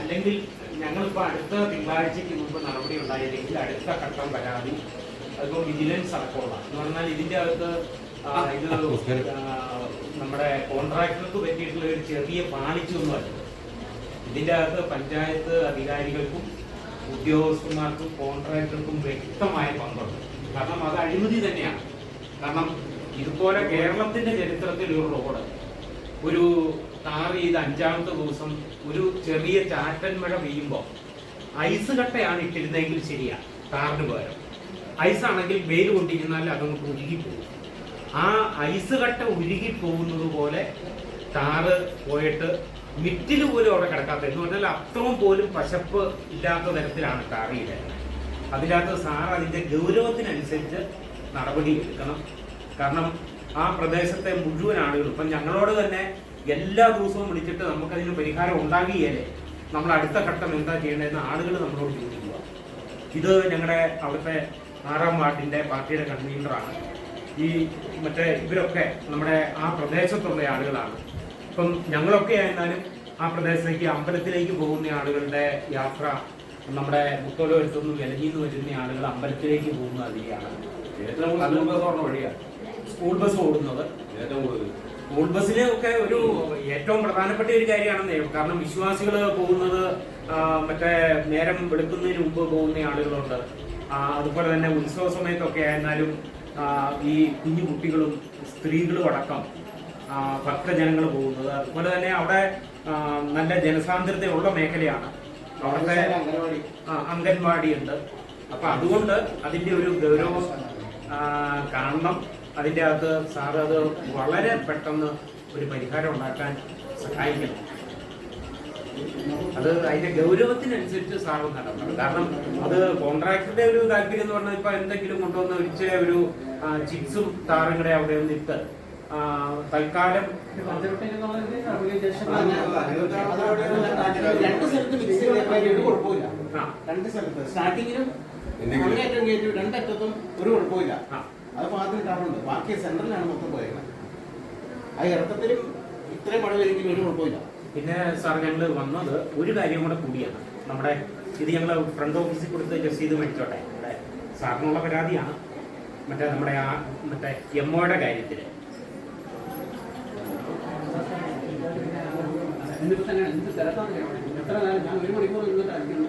അല്ലെങ്കിൽ ഞങ്ങളിപ്പോൾ അടുത്ത തിങ്കളാഴ്ചയ്ക്ക് മുമ്പ് നടപടി ഉണ്ടായില്ലെങ്കിൽ അടുത്ത ഘട്ടം പരാതി. അതിപ്പോൾ വിജിലൻസ് അടക്കമുള്ള. എന്ന് പറഞ്ഞാൽ ഇതിന്റെ അകത്ത് ഇത് നമ്മുടെ കോൺട്രാക്ടർക്ക് പറ്റിയിട്ടുള്ള ഒരു ചെറിയ പാളിച്ചൊന്നുമല്ല ഇതിന്റെ അകത്ത് പഞ്ചായത്ത് അധികാരികൾക്കും ഉദ്യോഗസ്ഥന്മാർക്കും കോൺട്രാക്ടർക്കും വ്യക്തമായ പങ്കുണ്ട്. കാരണം അത് അഴിമതി തന്നെയാണ്. കാരണം ഇതുപോലെ കേരളത്തിന്റെ ചരിത്രത്തിൽ ഒരു റോഡ് ഒരു ടാർ ചെയ്ത് അഞ്ചാമത്തെ ദിവസം ഒരു ചെറിയ ചാറ്റൻ മഴ പെയ്യുമ്പോൾ ഐസ് കട്ടയാണ് ഇട്ടിരുന്നെങ്കിൽ ശരിയാ ടാറിന് പകരം. ഐസ് ആണെങ്കിൽ വെയിൽ കൊണ്ടിരുന്നാൽ അതങ്ങോട്ട് ഉരുകിപ്പോകും ആ ഐസ് കട്ട ഉരുകി പോകുന്നത് പോലെ ടാറ് പോയിട്ട് മിറ്റിൽ പോലും അവിടെ കിടക്കാത്ത എന്ന് പറഞ്ഞാൽ അത്രയും പോലും പശപ്പ് ഇല്ലാത്ത തരത്തിലാണ് താറിയില്ല അതിനകത്ത് സാർ അതിന്റെ ഗൗരവത്തിനനുസരിച്ച് നടപടി എടുക്കണം. കാരണം ആ പ്രദേശത്തെ മുഴുവൻ ആളുകളും ഇപ്പം ഞങ്ങളോട് തന്നെ എല്ലാ ദിവസവും വിളിച്ചിട്ട് നമുക്കതിന് പരിഹാരം ഉണ്ടാകുകയല്ലേ നമ്മൾ അടുത്ത ഘട്ടം എന്താ ചെയ്യേണ്ടതെന്ന് ആളുകൾ നമ്മളോട് ചോദിക്കുക. ഇത് ഞങ്ങളുടെ അവിടുത്തെ ആറാം വാർഡിന്റെ പാർട്ടിയുടെ കൺവീനറാണ്. ഈ മറ്റേ ഇവരൊക്കെ നമ്മുടെ ആ പ്രദേശത്തുള്ള ആളുകളാണ്. ഇപ്പം ഞങ്ങളൊക്കെ ആയിരുന്നാലും ആ പ്രദേശത്തേക്ക് അമ്പലത്തിലേക്ക് പോകുന്ന ആളുകളുടെ യാത്ര നമ്മുടെ മുത്തോലടുത്തു നിന്ന് വിലഞ്ഞിന്ന് വരുന്ന ആളുകൾ അമ്പലത്തിലേക്ക് പോകുന്ന അതിലാണ് സ്കൂൾ ബസ് ഓടുന്നത്. ഏറ്റവും കൂടുതൽ. സ്കൂൾ ബസ്സിലെ ഒക്കെ ഒരു ഏറ്റവും പ്രധാനപ്പെട്ട ഒരു കാര്യമാണെന്ന് കാരണം വിശ്വാസികൾ പോകുന്നത് മറ്റേ നേരം വെളുക്കുന്നതിന് മുമ്പ് പോകുന്ന ആളുകളുണ്ട്. അതുപോലെ തന്നെ ഉത്സവ സമയത്തൊക്കെ ആയിരുന്നാലും ഈ കുഞ്ഞു കുട്ടികളും സ്ത്രീകളും അടക്കം ഭക്തജനങ്ങൾ പോകുന്നത്. അതുപോലെ തന്നെ അവിടെ നല്ല ജനസാന്ദ്രതയുള്ള മേഖലയാണ്. അവിടുത്തെ അംഗൻവാടി ഉണ്ട് അപ്പൊ അതുകൊണ്ട് അതിന്റെ ഒരു ഗൗരവം കാണണം അതിന്റെ അകത്ത് സാറ് അത് വളരെ പെട്ടെന്ന് ഒരു പരിഹാരം ഉണ്ടാക്കാൻ സഹായിക്കണം. അത് അതിന്റെ ഗൗരവത്തിനനുസരിച്ച് സാറ് നടക്കണം കാരണം അത് കോൺട്രാക്ടറുടെ ഒരു താല്പര്യം എന്ന് പറഞ്ഞാൽ ഇപ്പൊ എന്തെങ്കിലും കൊണ്ടുവന്ന ഒരിച്ച ഒരു ചിപ്സും താറും കൂടെ അവിടെ ഒന്ന് ഇട്ട് തൽക്കാലം രണ്ട് സ്ഥലത്ത് മിക്സ് ചെയ്ത് കുഴപ്പമില്ല രണ്ട് സ്ഥലത്ത്. സ്റ്റാർട്ടിങ്ങിലും രണ്ടറ്റത്തും ഒരു കുഴപ്പമില്ല. അത് മാത്രമേ കാണുന്നുണ്ട് ബാക്കി സെന്ററിലാണ് മൊത്തം പോയത് ആ ഇറക്കത്തിലും ഇത്രയും മഴ പെയ്യെങ്കിലും ഒരു കുഴപ്പമില്ല പിന്നെ സാർ ഞങ്ങൾ വന്നത് ഒരു കാര്യം കൂടെ കൂടിയാണ്. നമ്മുടെ ഇത് ഞങ്ങൾ ഫ്രണ്ട് ഓഫീസിൽ കൊടുത്ത് ജസ്റ്റ് ചെയ്ത് മേടിച്ചോട്ടെ. നമ്മുടെ സാറിനുള്ള പരാതിയാണ്. മറ്റേ നമ്മുടെ ആ മറ്റേ എം ഒയുടെ കാര്യത്തിൽ എന്നിട്ട് തന്നെ എന്ത് തിരക്കാണ് എത്ര നേരം ഞാൻ ഒരു മണിക്കൂർ ഇരുന്നിട്ടായിരിക്കും